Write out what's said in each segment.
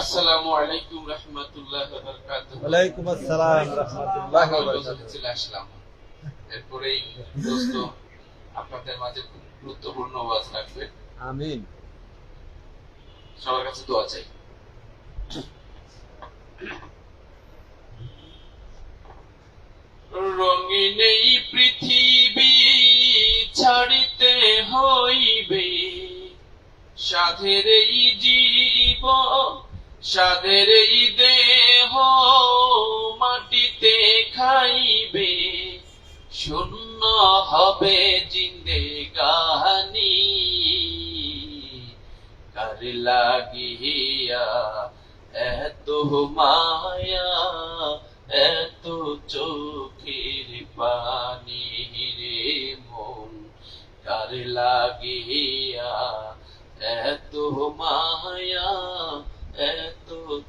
আসসালামু আলাইকুম রহমতুল্লাহ বারাকাতুহু। ওয়ালাইকুম আসসালাম রহমতুল্লাহ চলে আসলাম। এরপরেই দোস্ত আপনাদের মাঝে গুরুত্বপূর্ণ ওয়াজ রাখবে আমিন। সবার কাছে দোয়া চাই। রঙিন এই পৃথিবী ছাড়িতে হইবে সাধের এই জীব সাধের এই দেহ মাটিতে খাইবে, শূন্য হবে জিন্দে গাহানি কার লাগিয়া এত মায়া, এত চোখের পানি রে মন। কার লাগিয়া এত মায়া, এত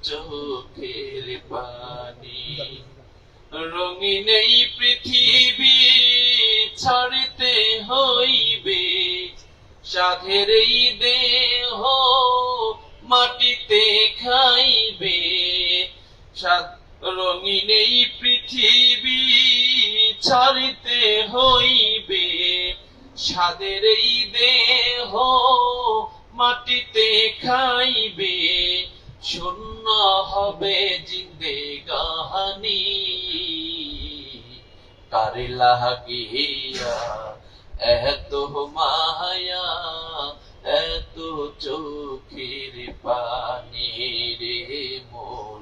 চোখের পানি রঙিন এই পৃথিবী ছাড়তে হইবে। সাধের এই দেহ মাটিতে খাইবে। রঙিন এই পৃথিবী ছাড়িতে হইবে। সাদের এই দেহ মাটিতে খাইবে। হবে জিন্দে গাহানি কারে লাগিয়া এত মায়া এত চোখের পানি রে মন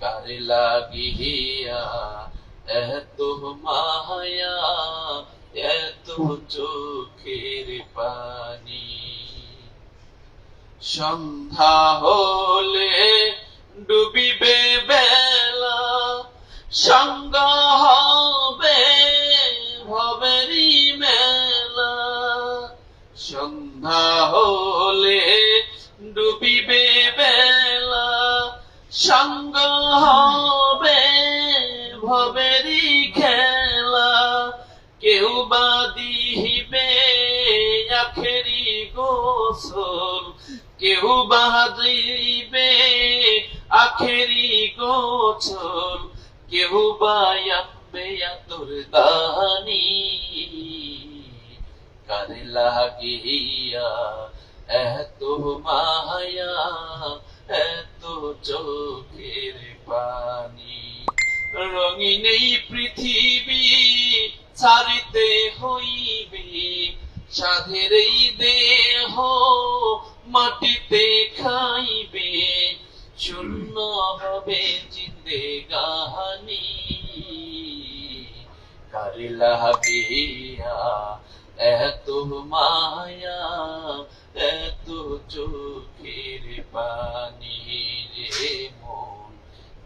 কারে লাগিয়া এত মায়া এত চোখের পানি। সন্ধ্যা হলে ডুবিবে বেলা, সঙ্গ হবে ভবেরি মেলা। সন্ধ্যা হলে ডুবিবে বেলা, সঙ্গ হবে ভবেরি খেলা। কেউ বা দিহিবে আখেরি গোসল, কেউ বা আখেরি গোসল কেউ বা আনবে আতর দানি কারে লাগিয়া এত মায়া এত চোখের পানি। রঙিন এই পৃথিবী ছাড়িতে হইবে, সাধের এই দেহ মাটিতে খাইবে। শূন্য হবে জিন্দে গাহানি। কারে লাগিয়া এত মায়া এত চোখের পানি রে মন।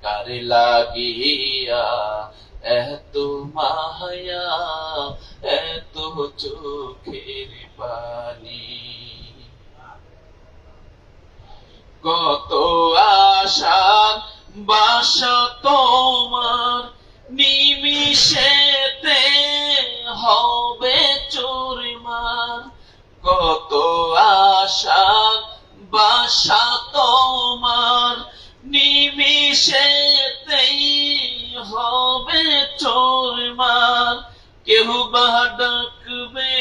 কারে লাগিয়া এত মায়া এত চোখের পানি। কত বাসা তোমার নিমিশেতে হবে চুরমার। কত আশা বাসা তোমার নিমিশেতেই হবে চোরমার। কেউ বা ডাকবে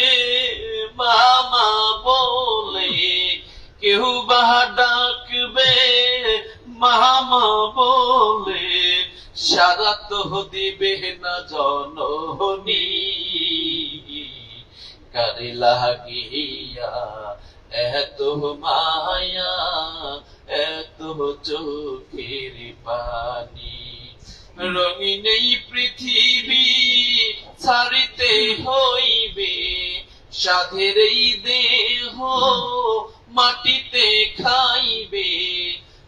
মামা বলে কেউ বা ডাকবে মামা বলে সারা তো দিবে না জননী কারে লাগিয়া, এত মায়া, এত চোখের পানি। রঙিন এই পৃথিবী ছাড়িতে হইবে, সাধের এই দেহ মাটিতে খাইবে।